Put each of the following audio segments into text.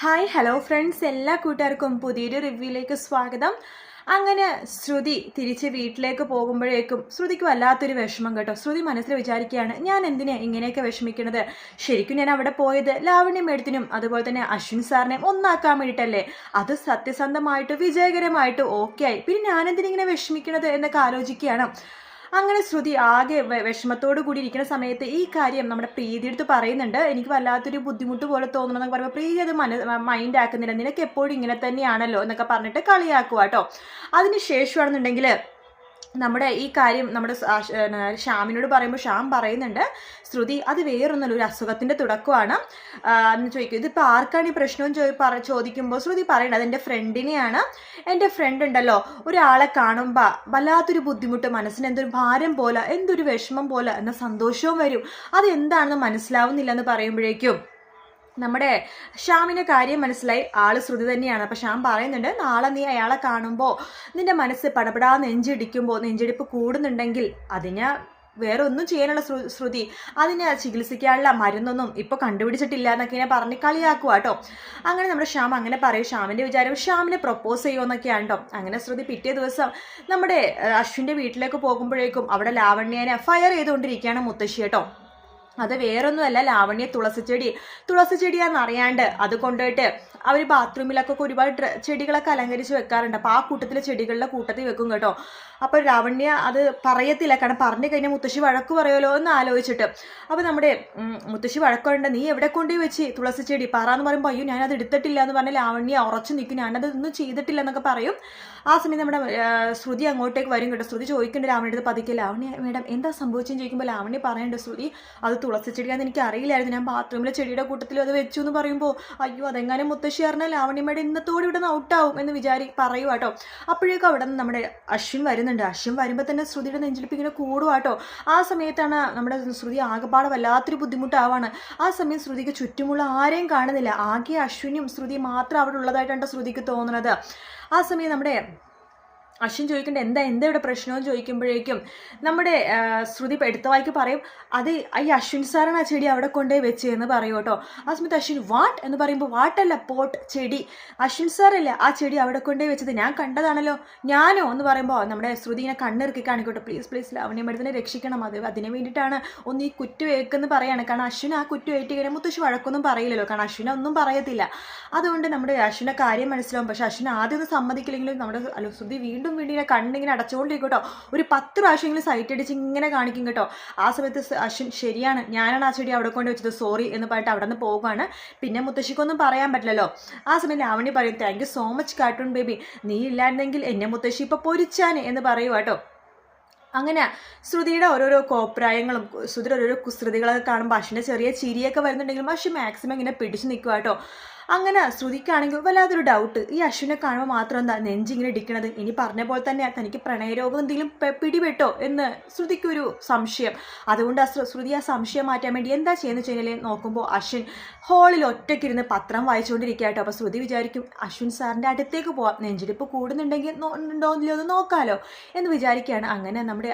Hi hello friends എല്ലാ കൂട്ടുകാർക്കും പുതിയൊരു റിവ്യൂയിലേക്ക് സ്വാഗതം. അങ്ങനെ ശ്രുതി തിരിച്ച് വീട്ടിലേക്ക് പോകുമ്പോഴേക്കും ശ്രുതിക്ക് വല്ലാത്തൊരു വിഷമം കേട്ടോ. ശ്രുതി മനസ്സിൽ വിചാരിക്കുകയാണ് ഞാൻ എന്തിനാ ഇങ്ങനെയൊക്കെ വിഷമിക്കുന്നത്? ശരിക്കും ഞാൻ അവിടെ പോയത് ലാവണ്യം മേഡത്തിനും അതുപോലെ തന്നെ അശ്വിൻ സാറിനെ ഒന്നാക്കാൻ വേണ്ടിയിട്ടല്ലേ അത് സത്യസന്ധമായിട്ട് വിജയകരമായിട്ട് ഓക്കെ ആയി. പിന്നെ ഞാൻ എന്തിനിങ്ങനെ വിഷമിക്കണത് എന്നൊക്കെ ആലോചിക്കുകയാണ്. അങ്ങനെ ശ്രുതി ആകെ വിഷമത്തോടു കൂടി ഇരിക്കുന്ന സമയത്ത് ഈ കാര്യം നമ്മുടെ പ്രീതി എടുത്ത് പറയുന്നുണ്ട്. എനിക്ക് വല്ലാത്തൊരു ബുദ്ധിമുട്ട് പോലെ തോന്നണം എന്നൊക്കെ പറയുമ്പോൾ പ്രീതി അത് മന മൈൻഡ് ആക്കുന്നില്ല. നിനക്ക് എപ്പോഴും ഇങ്ങനെ തന്നെയാണല്ലോ എന്നൊക്കെ പറഞ്ഞിട്ട് കളിയാക്കുക കേട്ടോ അതിന് ശേഷമാണെന്നുണ്ടെങ്കിൽ നമ്മുടെ ഈ കാര്യം നമ്മുടെ ഷ്യാമിനോട് പറയുമ്പോൾ ഷ്യാം പറയുന്നുണ്ട് ശ്രുതി അത് വേറൊന്നല്ല ഒരു അസുഖത്തിന്റെ തുടക്കമാണ്. എന്ന് ചോദിക്കും ഇതിപ്പോൾ ആർക്കാണ് ഈ പ്രശ്നം ചോദിക്കുമ്പോൾ ശ്രുതി പറയണത് എന്റെ ഫ്രണ്ടിനെയാണ്. എന്റെ ഫ്രണ്ട് ഉണ്ടല്ലോ ഒരാളെ കാണുമ്പോൾ വല്ലാത്തൊരു ബുദ്ധിമുട്ട് മനസ്സിന് എന്തൊരു ഭാരം പോലെ എന്തൊരു വിഷമം പോലെ എന്ന സന്തോഷവും വരും. അത് എന്താണെന്ന് മനസ്സിലാവുന്നില്ല എന്ന് പറയുമ്പോഴേക്കും നമ്മുടെ ഷ്യാമിന് കാര്യം മനസ്സിലായി. ആൾ ശ്രുതി തന്നെയാണ്. അപ്പം ഷ്യാം പറയുന്നുണ്ട് നാളെ നീ അയാളെ കാണുമ്പോൾ നിന്റെ മനസ്സ് പടപടാ നെഞ്ചിടിക്കുമ്പോൾ നെഞ്ചിടിപ്പ് കൂടുന്നുണ്ടെങ്കിൽ അതിന് വേറെ ഒന്നും ചെയ്യാനുള്ള ശ്രുതി അതിനെ ചികിത്സിക്കാനുള്ള മരുന്നൊന്നും ഇപ്പൊ കണ്ടുപിടിച്ചിട്ടില്ല എന്നൊക്കെ ഇങ്ങനെ പറഞ്ഞ് കളിയാക്കുക കേട്ടോ അങ്ങനെ നമ്മുടെ ഷ്യാം അങ്ങനെ പറയും. ഷ്യാമിന്റെ വിചാരം ശ്യാമിനെ പ്രപ്പോസ് ചെയ്യുമെന്നൊക്കെയാണ് കേട്ടോ അങ്ങനെ ശ്രുതി പിറ്റേ ദിവസം നമ്മുടെ അശ്വിന്റെ വീട്ടിലേക്ക് പോകുമ്പോഴേക്കും അവിടെ ലാവണ്യനെ ഫയർ ചെയ്തുകൊണ്ടിരിക്കുകയാണ് മുത്തശ്ശി കേട്ടോ അത് വേറൊന്നുമല്ല ലാവണ്യ തുളസി ചെടി. തുളസി ചെടിയാണെന്ന് അറിയാണ്ട് അത് കൊണ്ടുപോയിട്ട് അവർ ബാത്റൂമിലൊക്കെ ഒരുപാട് ചെടികളൊക്കെ അലങ്കരിച്ച് വെക്കാറുണ്ട്. അപ്പോൾ ആ കൂട്ടത്തിലെ ചെടികളുടെ കൂട്ടത്തിൽ വെക്കും കേട്ടോ. അപ്പോൾ ലാവണ്യ അത് പറയത്തില്ല. കാരണം പറഞ്ഞു കഴിഞ്ഞാൽ മുത്തശ്ശി വഴക്ക് പറയുമല്ലോ എന്ന് ആലോചിച്ചിട്ട്. അപ്പോൾ നമ്മുടെ മുത്തശ്ശി വഴക്കുണ്ട്. നീ എവിടെ കൊണ്ടുപോയി വെച്ച് തുളസി ചെടി? പറയുമ്പോൾ അയ്യോ ഞാനത് എടുത്തിട്ടില്ല എന്ന് പറഞ്ഞാൽ ലാവണ്യ ഉറച്ചു നിൽക്കും. ഞാനത് ഒന്നും ചെയ്തിട്ടില്ല എന്നൊക്കെ പറയും. ആ സമയം നമ്മുടെ ശ്രുതി അങ്ങോട്ടേക്ക് വരും കേട്ടോ. ശ്രുതി ചോദിക്കേണ്ട ലാവണ്യ പതിക്കെ ലാവണ്യ മേഡം എന്താ സംഭവിച്ചെന്ന് ചോദിക്കുമ്പോൾ ലാവണ്യ പറയേണ്ട ശ്രുതി അത് തുളസി ചെടിയാന്ന് എനിക്ക് അറിയില്ലായിരുന്നു. ഞാൻ ബാത്റൂമിലെ ചെടിയുടെ കൂട്ടത്തിൽ അത് വെച്ചു എന്ന് പറയുമ്പോൾ അയ്യോ അതെങ്ങാനും മുത്തശ്ശി പറഞ്ഞാൽ മേഡം ഇന്നത്തോടെ ഇവിടെ നിന്ന് ഔട്ടാവും എന്ന് വിചാരി പറയുക കേട്ടോ അപ്പോഴേക്കും അവിടെ നിന്ന് നമ്മുടെ അശ്വിൻ വരുന്നുണ്ട്. അശ്വിൻ വരുമ്പോൾ തന്നെ ശ്രുതിയുടെ നെഞ്ചിലിപ്പിങ്ങനെ കൂടുവാട്ടോ ആ സമയത്താണ് നമ്മുടെ ശ്രുതി ആകെപ്പാടെ വല്ലാത്തൊരു ബുദ്ധിമുട്ടാവാണ്. ആ സമയം ശ്രുതിക്ക് ചുറ്റുമുള്ള ആരെയും കാണുന്നില്ല. ആകെ അശ്വിനും ശ്രുതി മാത്രം അവിടെ ഉള്ളതായിട്ടാണ് ശ്രുതിക്ക് തോന്നുന്നത് ആ സമയം നമ്മുടെ അശ്വിൻ ചോദിക്കേണ്ട എന്താ എന്താ ഇവിടെ പ്രശ്നമെന്ന് ചോദിക്കുമ്പോഴേക്കും നമ്മുടെ ശ്രുതി എടുത്ത വായിക്ക് പറയും അത് ഈ അശ്വിൻ സാറാണ് ആ ചെടി അവിടെ കൊണ്ടുപോയി വെച്ചതെന്ന് പറയും കേട്ടോ. ആ സമയത്ത് അശ്വിൻ വാട്ട്? എന്ന് പറയുമ്പോൾ വാട്ടല്ല പോട്ട് ചെടി. അശ്വിൻ സാറല്ല ആ ചെടി അവിടെ കൊണ്ടുപോയി വെച്ചത് ഞാൻ കണ്ടതാണല്ലോ ഞാനോ? എന്ന് പറയുമ്പോൾ നമ്മുടെ ശ്രുതി ഇങ്ങനെ കണ്ണിറക്കി കാണിക്കോട്ടെ പ്ലീസ് പ്ലീസ് ലാവണ്യ മരുന്നിനെ രക്ഷിക്കണം അത് അതിന് വേണ്ടിയിട്ടാണ് ഒന്ന് ഈ കുറ്റുവേക്കെന്ന് പറയാണ്. കാരണം അശ്വിൻ ആ കുറ്റു ഏറ്റ് കഴിഞ്ഞാൽ മുത്തശ്ശി വഴക്കൊന്നും പറയില്ലല്ലോ കാരണം അശ്വിനെ ഒന്നും പറയത്തില്ല. അതുകൊണ്ട് നമ്മുടെ അശ്വിനെ കാര്യം മനസ്സിലാവും പക്ഷെ അശ്വിൻ ആദ്യം ഒന്ന് സമ്മതിക്കില്ലെങ്കിലും നമ്മുടെ ശ്രുതി വീണ്ടും വീണ്ടും വീണ്ടും ഇങ്ങനെ കണ്ണിങ്ങനെ അടച്ചുകൊണ്ടിരിക്കും കേട്ടോ. ഒരു പത്ത് പ്രാവശ്യമെങ്കിലും സൈറ്റ് അടിച്ച് ഇങ്ങനെ കാണിക്കും കേട്ടോ. ആ സമയത്ത് അശ്വിൻ ശരിയാണ്. ഞാനാണ് ആ ചെടി അവിടെ കൊണ്ട് വെച്ചത്. സോറി എന്ന് പറഞ്ഞിട്ട് അവിടെ നിന്ന് പോകുകയാണ് പിന്നെ മുത്തശ്ശിക്കൊന്നും പറയാൻ പറ്റില്ലല്ലോ. ആ സമയം ലാവണി പറയും thank so much cartoon baby നീ ഇല്ലായിരുന്നെങ്കിൽ എന്നെ മുത്തശ്ശി ഇപ്പൊ പൊരിച്ചാൻ എന്ന് പറയുക കേട്ടോ. അങ്ങനെ ശ്രുതിയുടെ ഓരോരോ കോപ്രായങ്ങളും ശ്രുതിയുടെ ഓരോരോ കുസൃതികളൊക്കെ കാണുമ്പോൾ അശ്വിന്റെ ചെറിയ ചിരിയൊക്കെ വരുന്നുണ്ടെങ്കിലും അശ്വിൻ മാക്സിമം ഇങ്ങനെ പിടിച്ചു നിൽക്കുക കേട്ടോ. അങ്ങനെ ശ്രുതിക്കാണെങ്കിൽ വല്ലാതൊരു ഡൗട്ട് ഈ അശ്വിനെ കാണുമ്പോൾ മാത്രം എന്താ നെഞ്ചിങ്ങനെ ഇടിക്കണത്? ഇനി പറഞ്ഞ പോലെ തന്നെ തനിക്ക് പ്രണയരോഗം എന്തെങ്കിലും പിടിപെട്ടോ എന്ന് ശ്രുതിക്കൊരു സംശയം. അതുകൊണ്ട് ശ്രുതി ആ സംശയം മാറ്റാൻ വേണ്ടി എന്താ ചെയ്യുന്നത് വെച്ചാൽ നോക്കുമ്പോൾ അശ്വിൻ ഹോളിൽ ഒറ്റയ്ക്കിരുന്ന് പത്രം വായിച്ചുകൊണ്ടിരിക്കുക കേട്ടോ അപ്പോൾ ശ്രുതി വിചാരിക്കും അശ്വിൻ സാറിന്റെ അടുത്തേക്ക് പോവാം. നെഞ്ചിടിപ്പ് കൂടുന്നുണ്ടെങ്കിൽ ഉണ്ടോ ഇല്ലയോ എന്ന് നോക്കാലോ എന്ന് വിചാരിക്കുകയാണ്. അങ്ങനെ നമ്മുടെ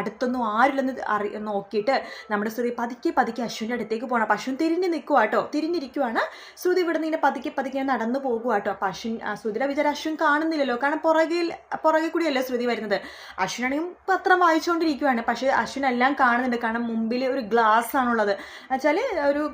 അടുത്തൊന്നും ആരില്ലെന്ന് അറി നോക്കിയിട്ട് നമ്മുടെ ശ്രുതി പതുക്കെ പതുക്കെ അശ്വിന്റെ അടുത്തേക്ക് പോകണം അപ്പോൾ അശ്വിൻ തിരിഞ്ഞ് നിൽക്കുക കേട്ടോ തിരിഞ്ഞിരിക്കുവാണ് ശ്രുതി ഇവിടെ ഇങ്ങനെ പതുക്കെ പതുക്കെ നടന്നു പോകുക കേട്ടോ അപ്പൊ അശ്വിൻ ശ്രുതിയുടെ വിചാരം അശ്വിൻ കാണുന്നില്ലല്ലോ. കാരണം പുറകിൽ പുറകെ കൂടിയല്ലേ ശ്രുതി വരുന്നത്. അശ്വിനാണെങ്കിൽ പത്രം വായിച്ചുകൊണ്ടിരിക്കുകയാണ് പക്ഷേ അശ്വിൻ എല്ലാം കാണുന്നുണ്ട്. കാരണം മുമ്പിൽ ഒരു ഗ്ലാസ് ആണുള്ളത്. എന്നുവെച്ചാൽ ഒരു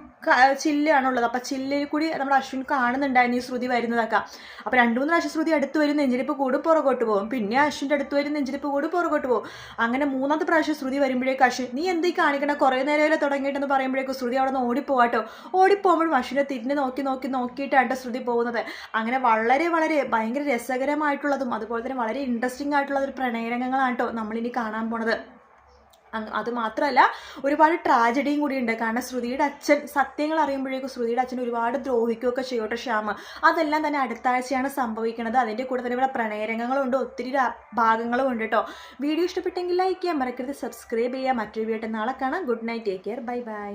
ചില്ലാണുള്ളത് അപ്പൊ ചില്ലിൽ കൂടി നമ്മുടെ അശ്വിൻ കാണുന്നുണ്ടായിരുന്നു ഈ ശ്രുതി വരുന്നതൊക്കെ. അപ്പൊ രണ്ടു മൂന്ന് പ്രാവശ്യം ശ്രുതി അടുത്ത് വരും നെഞ്ചിരിപ്പ് കൂടും പുറകോട്ട് പോകും. പിന്നെ അശ്വിന്റെ അടുത്ത് വരും നെഞ്ചിരിപ്പ് കൂടും പുറകോട്ട് പോകും. അങ്ങനെ മൂന്നാമത്തെ പ്രാവശ്യം ശ്രുതി വരുമ്പോഴേക്കും അശ്വിൻ നീ എന്തേ കാണിക്കണം? കുറേ നേരം തുടങ്ങിയിട്ടെന്ന് പറയുമ്പോഴേക്കും ശ്രുതി അവിടെ നിന്ന് ഓടിപ്പോവാട്ടോ. ഓടിപ്പോകുമ്പോഴും അശ്വിനെ തിരിഞ്ഞ് നോക്കി നോക്കി നോക്കിയിട്ടാണ് ശ്രുതി പോകുന്നത്. അങ്ങനെ വളരെ വളരെ ഭയങ്കര രസകരമായിട്ടുള്ളതും അതുപോലെ തന്നെ വളരെ ഇൻട്രസ്റ്റിംഗ് ആയിട്ടുള്ള ഒരു പ്രണയരംഗങ്ങളാണ് കേട്ടോ നമ്മളിനി കാണാൻ പോണത്. അത് മാത്രമല്ല ഒരുപാട് ട്രാജഡിയും കൂടി ഉണ്ട് കാരണം ശ്രുതിയുടെ അച്ഛൻ സത്യങ്ങൾ അറിയുമ്പോഴേക്കും ശ്രുതിയുടെ അച്ഛൻ ഒരുപാട് ദ്രോഹിക്കുകയൊക്കെ ചെയ്യോട്ടെ ശ്യാമ. അതെല്ലാം തന്നെ അടുത്താഴ്ചയാണ് സംഭവിക്കുന്നത്. അതിന്റെ കൂടെ തന്നെ ഇവിടെ പ്രണയരംഗങ്ങളുണ്ട് ഒത്തിരി ഭാഗങ്ങളും ഉണ്ട് കേട്ടോ വീഡിയോ ഇഷ്ടപ്പെട്ടെങ്കിൽ ലൈക്ക് ചെയ്യാൻ മറക്കരുത്. സബ്സ്ക്രൈബ് ചെയ്യാം. മറ്റൊരു വീട്ടിൽ നാളെ കാണാം. Good night take care bye bye